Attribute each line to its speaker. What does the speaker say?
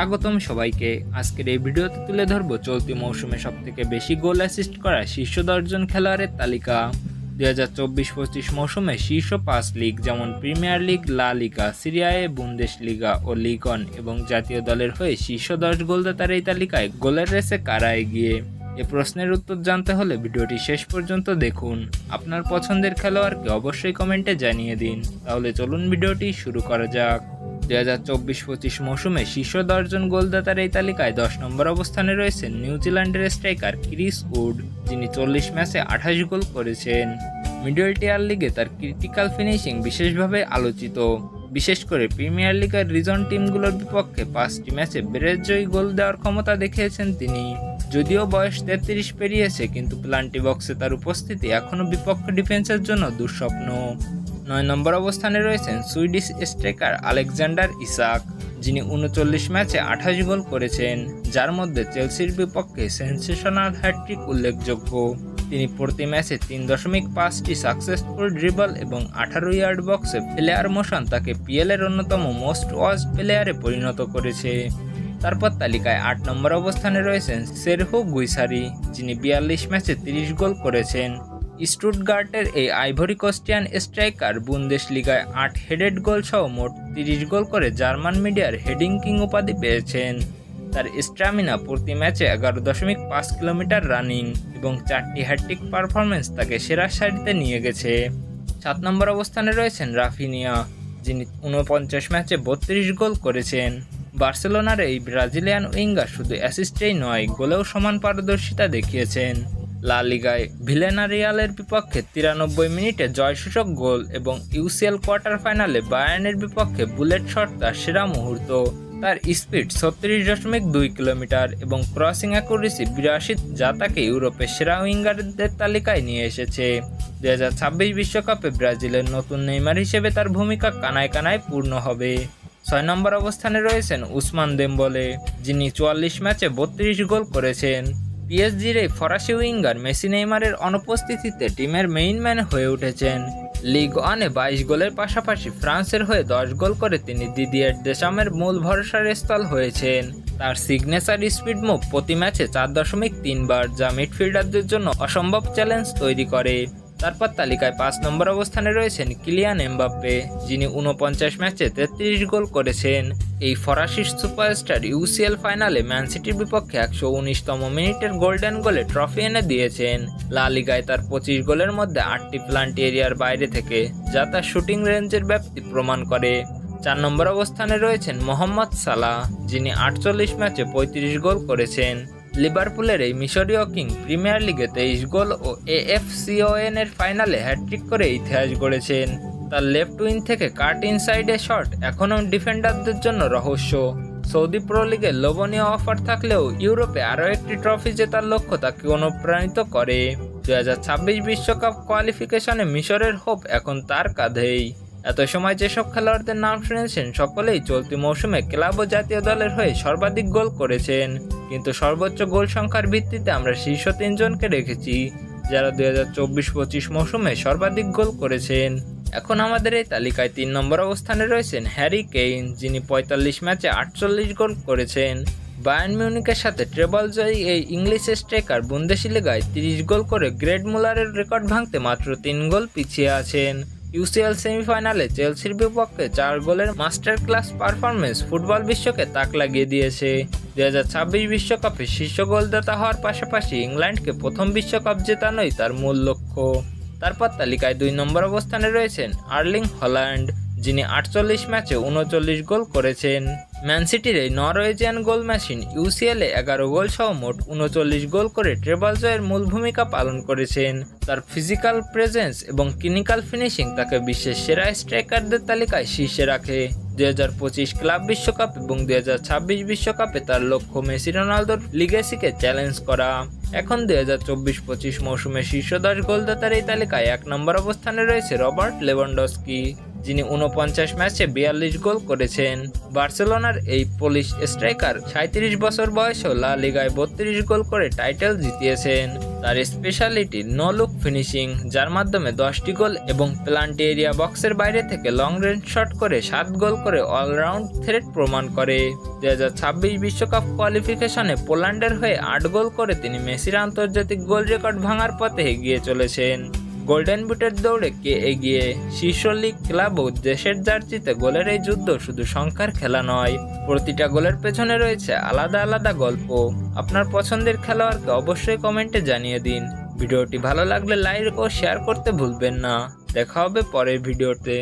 Speaker 1: স্বাগতম সবাইকে। আজকের এই ভিডিওতে তুলে ধরবো চলতি মৌসুমে সবথেকে বেশি গোল অ্যাসিস্ট করা শীর্ষ দশজন খেলোয়াড়ের তালিকা। দুই হাজার চব্বিশ পঁচিশ মৌসুমে শীর্ষ পাঁচ লিগ যেমন প্রিমিয়ার লিগ লা লিগা সিরিয়ায়ে বুন্দেশ লিগা ও লিগন এবং জাতীয় দলের হয়ে শীর্ষ দশ গোলদাতার এই তালিকায় গোলের রেসে কারা এগিয়ে? এ প্রশ্নের উত্তর জানতে হলে ভিডিওটি শেষ পর্যন্ত দেখুন। আপনার পছন্দের খেলোয়াড়কে অবশ্যই কমেন্টে জানিয়ে দিন। তাহলে চলুন ভিডিওটি শুরু করা যাক। দুই হাজার চব্বিশ পঁচিশ মৌসুমে শীর্ষ দশজন গোলদাতার এই তালিকায় দশ নম্বর অবস্থানে রয়েছেন নিউজিল্যান্ডের স্ট্রাইকার ক্রিস উড, যিনি চল্লিশ ম্যাচে আঠাশ গোল করেছেন। মিডল টিয়ার লিগে তার ক্রিটিক্যাল ফিনিশিং বিশেষভাবে আলোচিত। বিশেষ করে প্রিমিয়ার লিগের রিজন টিমগুলোর বিপক্ষে পাঁচটি ম্যাচে বেরেজয়ী গোল দেওয়ার ক্ষমতা দেখিয়েছেন তিনি। যদিও বয়স তেত্রিশ পেরিয়েছে, কিন্তু প্লান্টি বক্সে তার উপস্থিতি এখনও বিপক্ষ ডিফেন্সের জন্য দুঃস্বপ্ন। নয় নম্বর অবস্থানে রয়েছেন সুইডিশ স্ট্রাইকার আলেকজান্ডার ইসাক, যিনি উনচল্লিশ ম্যাচে আঠাশ গোল করেছেন, যার মধ্যে চেলসির বিপক্ষে সেন্সেশনাল হ্যাট্রিক উল্লেখযোগ্য। তিনি প্রতি ম্যাচে তিন দশমিক পাঁচটি সাকসেসফুল ড্রিবল এবং আঠারো ইয়ার্ড বক্সে প্লেয়ার মোশন তাকে পিএল এর অন্যতম মোস্ট ওয়াচ প্লেয়ারে পরিণত করেছে। তারপর তালিকায় আট নম্বর অবস্থানে রয়েছেন সেরহো গুইসারি, যিনি বিয়াল্লিশ ম্যাচে তিরিশ গোল করেছেন। স্টুটগার্টের এই আইভরি কোস্টিয়ান স্ট্রাইকার বুন্দেশ লিগায় আট হেডেড গোল সহ মোট তিরিশ গোল করে জার্মান মিডিয়ার হেডিং কিং উপাধি পেয়েছেন। তার স্ট্যামিনা প্রতি ম্যাচে এগারো দশমিক পাঁচ কিলোমিটার রানিং এবং চারটি হ্যাট্রিক পারফরমেন্স তাকে সেরা সারিতে নিয়ে গেছে। সাত নম্বর অবস্থানে রয়েছেন রাফিনিয়া, যিনি উনপঞ্চাশ ম্যাচে বত্রিশ গোল করেছেন। বার্সেলোনার এই ব্রাজিলিয়ান উইঙ্গার শুধু অ্যাসিস্টেই নয়, গোলেও সমান পারদর্শিতা দেখিয়েছেন। লা লিগায়। ভিলেনারিয়ালের বিপক্ষে তিরানব্বই মিনিটে জয়সূচক গোল এবং ইউসিএল কোয়ার্টার ফাইনালে বায়ার্নের বিপক্ষে বুলেট শট তার সেরা মুহূর্ত। তার স্পিড ছত্রিশ দশমিক দুই কিলোমিটার এবং ক্রসিং অ্যাকুরেসি বিরাশি যা তাকে ইউরোপের সেরা উইঙ্গারদের তালিকায় নিয়ে এসেছে। দু হাজার ছাব্বিশ বিশ্বকাপে ব্রাজিলের নতুন নেইমার হিসেবে তার ভূমিকা কানায় কানায় পূর্ণ হবে। ছয় নম্বর অবস্থানে রয়েছেন উসমান দেম্বলে, যিনি চুয়াল্লিশ ম্যাচে বত্রিশ গোল করেছেন। পিএসজির এই ফরাসি উইঙ্গার মেসি নেইমারের অনুপস্থিতিতে টিমের মেইন ম্যান হয়ে উঠেছেন। লিগ ওয়ানে বাইশ গোলের পাশাপাশি ফ্রান্সের হয়ে দশ গোল করে তিনি দিদিয়ের দেশামের মূল ভরসার স্থল হয়েছেন। তার সিগনেচার স্পিড মুভ প্রতি ম্যাচে চার দশমিক তিনবার যা মিডফিল্ডারদের জন্য অসম্ভব চ্যালেঞ্জ তৈরি করে। তারপর তালিকায় পাঁচ নম্বর অবস্থানে রয়েছেন কিলিয়ান এমবাপ্পে, যিনি উনপঞ্চাশ ম্যাচে তেত্রিশ গোল করেছেন। এই ফরাসি সুপারস্টার ইউসিএল ফাইনালে ম্যান সিটির বিপক্ষে একশো উনিশতম মিনিটের গোল্ডেন গোলে ট্রফি এনে দিয়েছেন। লা লিগায় তার পঁচিশ গোলের মধ্যে আটটি প্লান্ট এরিয়ার বাইরে থেকে, যা তার শুটিং রেঞ্জের ব্যাপ্তি প্রমাণ করে। চার নম্বর অবস্থানে রয়েছেন মোহাম্মদ সালাহ, যিনি আটচল্লিশ ম্যাচে পঁয়ত্রিশ গোল করেছেন। লিভারপুলের এই মিশরীয় কিং প্রিমিয়ার লিগে তেইশ গোল ও এএফসিওএন এর ফাইনালে হ্যাট্রিক করে ইতিহাস গড়েছেন। তার লেফট উইং থেকে কাট ইনসাইডে শট এখনও ডিফেন্ডারদের জন্য রহস্য। সৌদি প্রো লিগে লোভনীয় অফার থাকলেও ইউরোপে আরও একটি ট্রফি জেতার লক্ষ্য তাকে অনুপ্রাণিত করে। দু বিশ্বকাপ কোয়ালিফিকেশনে মিশরের হোপ এখন তার কাঁধেই। এত সময় যেসব খেলোয়াড়দের নাম শুনেছেন, সকলেই চলতি মৌসুমে ক্লাব ও জাতীয় দলের হয়ে সর্বাধিক গোল করেছেন। কিন্তু সর্বোচ্চ গোল সংখ্যার ভিত্তিতে আমরা শীর্ষ তিনজনকে রেখেছি, যারা দুই হাজার চব্বিশ পঁচিশ মৌসুমে সর্বাধিক গোল করেছেন। এখন আমাদের এই তালিকায় তিন নম্বর অবস্থানে রয়েছেন হ্যারি কেইন, যিনি পঁয়তাল্লিশ ম্যাচে আটচল্লিশ গোল করেছেন। বায়ান মিউনিকের সাথে ট্রেবল জয়ী এই ইংলিশ স্ট্রাইকার বুন্দেশি লিগায় তিরিশ গোল করে গ্রেড মুলারের রেকর্ড ভাঙতে মাত্র তিন গোল পিছিয়ে আছেন। ইউসিএল সেমিফাইনালে চেলসির বিপক্ষে চার গোলের মাস্টার ক্লাস পারফরমেন্স ফুটবল বিশ্বকে তাক লাগিয়ে দিয়েছে। দু বিশ্বকাপে শীর্ষ গোলদাতা হওয়ার পাশাপাশি ইংল্যান্ডকে প্রথম বিশ্বকাপ জেতানোই তার মূল লক্ষ্য। তারপর তালিকায় দুই নম্বর অবস্থানে রয়েছেন আর্লিং হল্যান্ড, যিনি আটচল্লিশ ম্যাচে উনচল্লিশ গোল করেছেন। ম্যান সিটির এই নরওয়েজিয়ান গোল মেশিন ইউসিএলে এগারো গোল সহ মোট উনচল্লিশ গোল করে ট্রেবল জয়ের মূল ভূমিকা পালন করেছেন। তার ফিজিক্যাল প্রেজেন্স এবং ক্লিনিক্যাল ফিনিশিং তাকে বিশ্বের সেরা স্ট্রাইকারদের তালিকায় শীর্ষে রাখে। দুই হাজার পঁচিশ ক্লাব বিশ্বকাপ এবং দুই হাজার ছাব্বিশ বিশ্বকাপে তার লক্ষ্য মেসি রোনালদোর লিগেসিকে চ্যালেঞ্জ করা। এখন দুই হাজার চব্বিশ পঁচিশ মৌসুমে শীর্ষ দশ গোলদাতার এই তালিকায় এক নম্বর অবস্থানে রয়েছে রবার্ট লেভানডস্কি। যিনি উনপঞ্চাশ ম্যাচে বিয়াল্লিশ গোল করেছেন। বার্সেলোনার এই পোলিশ স্ট্রাইকার সাঁত্রিশ বছর বয়সেও লা লিগায় বত্রিশ গোল করে টাইটেল জিতিয়েছেন। তার স্পেশালিটি নো লুক ফিনিশিং যার মাধ্যমে দশটি গোল এবং প্লান্টি এরিয়া বক্সের বাইরে থেকে লং রেঞ্জ শট করে সাত গোল করে অলরাউন্ড থ্রেট প্রমাণ করে। দুই বিশ্বকাপ কোয়ালিফিকেশনে পোল্যান্ডের হয়ে আট গোল করে তিনি মেসির আন্তর্জাতিক গোল রেকর্ড ভাঙার পথে এগিয়ে চলেছেন। গোল্ডেন বুটের দৌড়ে কে এগিয়ে শীর্ষ লিগ ক্লাব ও দেশের জার্জিতে গোলের এই যুদ্ধ শুধু সংখ্যার খেলা নয়, প্রতিটা গোলের পেছনে রয়েছে আলাদা আলাদা গল্প। আপনার পছন্দের খেলোয়াড়কে অবশ্যই কমেন্টে জানিয়ে দিন। ভিডিওটি ভালো লাগলে লাইক ও শেয়ার করতে ভুলবেন না। দেখা হবে পরের ভিডিওতে।